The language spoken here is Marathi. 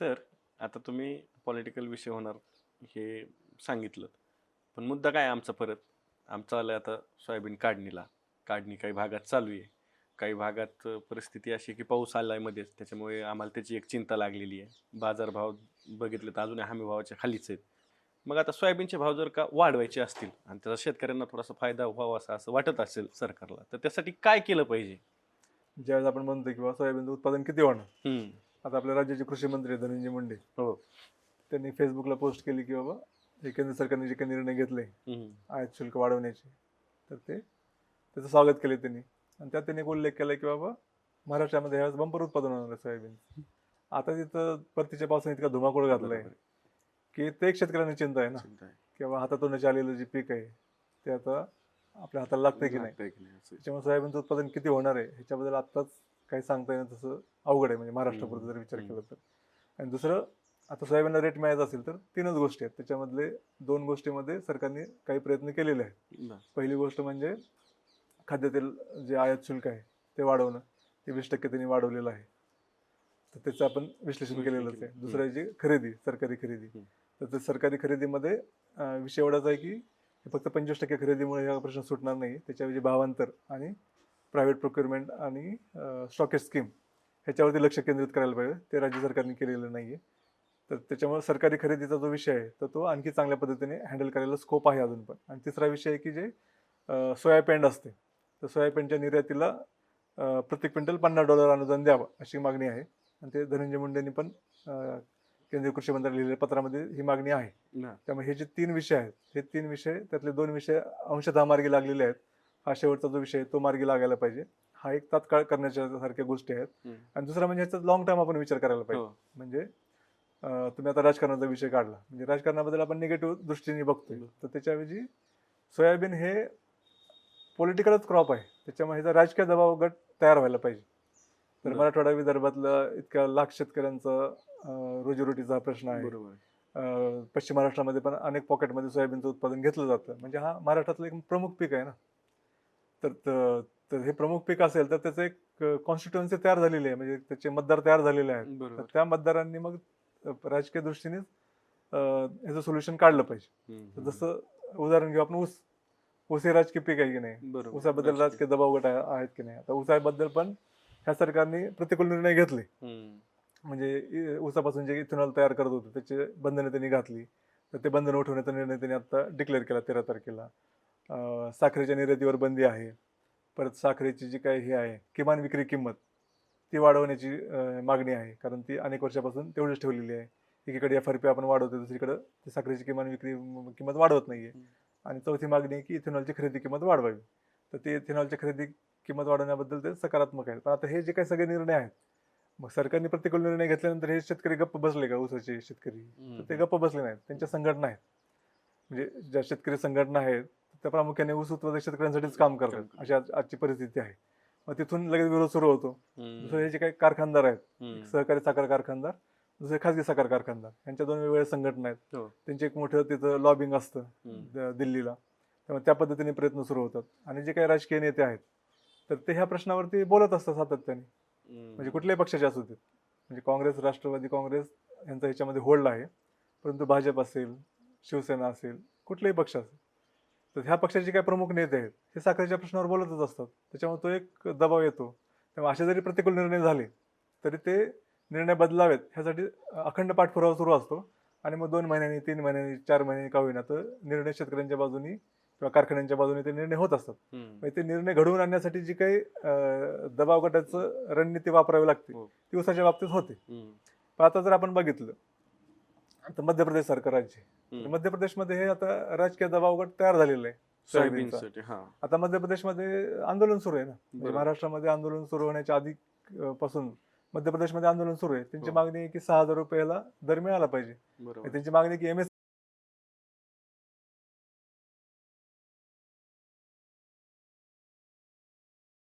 सर आता तुम्ही पॉलिटिकल विषय होणार हे सांगितलं पण मुद्दा काय आहे आमचा परत? आमचा आलं आता सोयाबीन काढणीला. काढणी काही भागात चालू आहे. काही भागात परिस्थिती अशी आहे की पाऊस आलाय मध्येच. त्याच्यामुळे आम्हाला त्याची एक चिंता लागलेली आहे. बाजारभाव बघितले तर अजूनही हमी भावाच्या खालीच आहेत. मग आता सोयाबीनचे भाव जर का वाढवायचे असतील आणि त्याचा शेतकऱ्यांना थोडासा फायदा व्हावा असा असं वाटत असेल सरकारला तर त्यासाठी काय केलं पाहिजे? ज्यावेळेस आपण म्हणतो किंवा सोयाबीनचं उत्पादन किती हम्म, आता आपल्या राज्याचे कृषी मंत्री आहेत, धनंजय मुंडे. हो. त्यांनी फेसबुकला पोस्ट केली की बाबा हे केंद्र सरकारने जे काही निर्णय घेतले आयात शुल्क वाढवण्याचे तर ते त्याचं स्वागत केले त्यांनी. आणि त्यात त्यांनी उल्लेख केला की बाबा महाराष्ट्रामध्ये ह्यावेळेस बंपर उत्पादन होणार आहे सोयाबीन. आता तिथं परतीच्या पावसाने इतका धुमाकूळ घातलाय आहे. की ते एक शेतकऱ्यांना चिंता आहे ना. किंवा हातातून आलेलं जे पीक आहे ते आता आपल्या हाताला लागतंय की नाही. त्याच्यामुळे सोयाबीनचं उत्पादन किती होणार आहे ह्याच्याबद्दल आत्ताच काही सांगता येणं तसं अवघड आहे म्हणजे महाराष्ट्रापुरतं जर विचार. केला तर. आणि दुसरं आता सोयाबीनला रेट मिळायचा असेल तर तीनच गोष्टी आहेत. त्याच्यामधले दोन गोष्टीमध्ये सरकारने काही प्रयत्न केलेले आहेत. पहिली गोष्ट म्हणजे खाद्यतेल जे आयात शुल्क आहे ते वाढवणं. ते वीस टक्के त्यांनी वाढवलेलं आहे. तर त्याचं आपण विश्लेषण केलेलंच केलं. आहे दुसरं जे खरेदी सरकारी खरेदी. तर ते सरकारी खरेदीमध्ये विषय एवढाच आहे की फक्त पंचवीस टक्के खरेदीमुळे हा प्रश्न सुटणार नाही. त्याच्याऐवजी भावांतर आणि प्रायव्हेट प्रोक्युरमेंट आणि स्टॉकेज स्कीम ह्याच्यावरती लक्ष केंद्रित करायला पाहिजे. ते राज्य सरकारने केलेलं नाही आहे तर त्याच्यामुळे सरकारी खरेदीचा जो विषय आहे तर तो आणखी चांगल्या पद्धतीने हँडल करायला स्कोप आहे अजून पण. आणि तिसरा विषय आहे की जे सोया पेंड असते. तर सोया पेंडच्या निर्यातीला प्रति क्विंटल पन्नास डॉलर अनुदान द्यावं अशी मागणी आहे. आणि ते धनंजय मुंडेंनी पण केंद्रीय कृषी मंत्र्याला लिहिलेल्या पत्रामध्ये ही मागणी आहे. त्यामुळे हे जे तीन विषय आहेत हे तीन विषय त्यातले दोन विषय अंशतः मार्गी लागलेले आहेत. हा शेवटचा जो विषय तो मार्गी लागायला पाहिजे. हा एक तात्काळ करण्याच्या सारख्या गोष्टी आहेत. आणि दुसरा म्हणजे ह्याचा लॉंग टर्म आपण विचार करायला पाहिजे. हो. म्हणजे तुम्ही आता राजकारणाचा विषय काढला. म्हणजे राजकारणाबद्दल आपण निगेटिव्ह दृष्टीने बघतोय. तर त्याच्याऐवजी सोयाबीन हे पॉलिटिकलच क्रॉप आहे. त्याच्यामुळे ह्याचा राजकीय दबाव गट तयार व्हायला पाहिजे. तर. मराठवाडा विदर्भातलं इतक्या लाख शेतकऱ्यांचं रोजीरोटीचा प्रश्न आहे. बरोबर. पश्चिम महाराष्ट्रामध्ये पण अनेक पॉकेटमध्ये सोयाबीनचं उत्पादन घेतलं जातं. म्हणजे हा महाराष्ट्रातलं एक प्रमुख पीक आहे ना. तर त- तर हे प्रमुख पीक असेल तर त्याचं एक कॉन्स्टिट्युएन्सी तयार झालेली आहे. म्हणजे त्याचे मतदार तयार झालेले आहेत. तर त्या मतदारांनी मग राजकीय दृष्टीनेच अं, ह्याचं सोल्युशन काढलं पाहिजे. जसं उदाहरण घेऊ आपण ऊस ऊस हे राजकीय पीक आहे की नाही? ऊसाबद्दल राजकीय. दबाव गट आहे- आहेत की नाही? आता ऊसाबद्दल पण ह्या सरकारने प्रतिकूल निर्णय घेतले. म्हणजे ऊसापासून जे इथेनॉल तयार करत होते त्याचे बंधने त्यांनी घातली. तर ते बंधन उठवण्याचा निर्णय त्यांनी आता डिक्लेअर केला तेरा तारखेला. साखरेच्या निर्यातीवर बंदी आहे. परत साखरेची जी काही हे आहे किमान विक्री किंमत ती वाढवण्याची मागणी आहे. कारण ती अनेक वर्षापासून तेवढीच ठेवलेली आहे. एकीकडे एफ आर पी आपण वाढवतो दुसरीकडे ती साखरेची किमान विक्री किंमत वाढवत नाहीये. हम्म. आणि चौथी मागणी आहे की इथेनॉलची खरेदी किंमत वाढवावी. तर ते इथेनॉलची खरेदी किंमत वाढवण्याबद्दल ते सकारात्मक आहेत. पण आता हे जे काही सगळे निर्णय आहेत मग सरकारने प्रतिकूल निर्णय घेतल्यानंतर हे शेतकरी गप्प बसले का? ऊसाचे शेतकरी. तर ते. गप्प बसले नाहीत. त्यांच्या संघटना आहेत. म्हणजे ज्या शेतकरी संघटना आहेत त्या प्रामुख्याने ऊस उत्पादक शेतकऱ्यांसाठीच काम करतात. अशी आज- आजची परिस्थिती आहे. मग तिथून लगेच विरोध सुरू होतो. दुसरे हे जे काही कारखानदार आहेत. सहकारी साखर कारखानदार दुसरे खाजगी साखर कारखानदार यांच्या दोन वेगवेगळ्या संघटना आहेत. हो. त्यांचे एक मोठं तिथं लॉबिंग असतं दिल्लीला. त्यामुळे त्या पद्धतीने प्रयत्न सुरू होतात. आणि जे काही राजकीय नेते आहेत तर ते ह्या प्रश्नावरती बोलत असतात सातत्याने. म्हणजे कुठल्याही पक्षाचे असू देत. म्हणजे काँग्रेस राष्ट्रवादी काँग्रेस यांचा ह्याच्यामध्ये होल्ड आहे. परंतु भाजप असेल शिवसेना असेल कुठलाही पक्ष असेल तर ह्या पक्षाचे काही प्रमुख नेते आहेत हे साखरेच्या प्रश्नावर बोलतच असतात त्याच्यामुळे तो एक दबाव येतो त्यामुळे असे जरी प्रतिकूल निर्णय झाले तरी ते निर्णय बदलावेत ह्यासाठी अखंड पाठपुरावा सुरू असतो आणि मग दोन महिन्यांनी तीन महिन्यांनी चार महिन्यांनी का होईना तर निर्णय शेतकऱ्यांच्या बाजूनी किंवा कारखान्यांच्या बाजूने ते निर्णय होत असतात. म्हणजे ते निर्णय घडवून आणण्यासाठी जी काही दबाव गटाचं रणनीती वापरावी लागते हो. ती उसाच्या बाबतीत होते. पण आता जर आपण बघितलं आता मध्य प्रदेश सारखं राज्य. तर हम्म. मध्य प्रदेशमध्ये हे आता राजकीय दबाव गट तयार झालेला आहे सोयाबीनचा. सोयाबीनसाठी हा आता मध्य प्रदेशमध्ये आंदोलन सुरू आहे ना म्हणजे बरोबर. महाराष्ट्रामध्ये आंदोलन सुरू होण्याच्या आधी अं, पासून मध्य प्रदेशमध्ये आंदोलन सुरू आहे त्यांची हो. मागणी आहे की सहा हजार रुपयाला दर मिळाला पाहिजे बरोबर त्यांची मागणी आहे की एम एस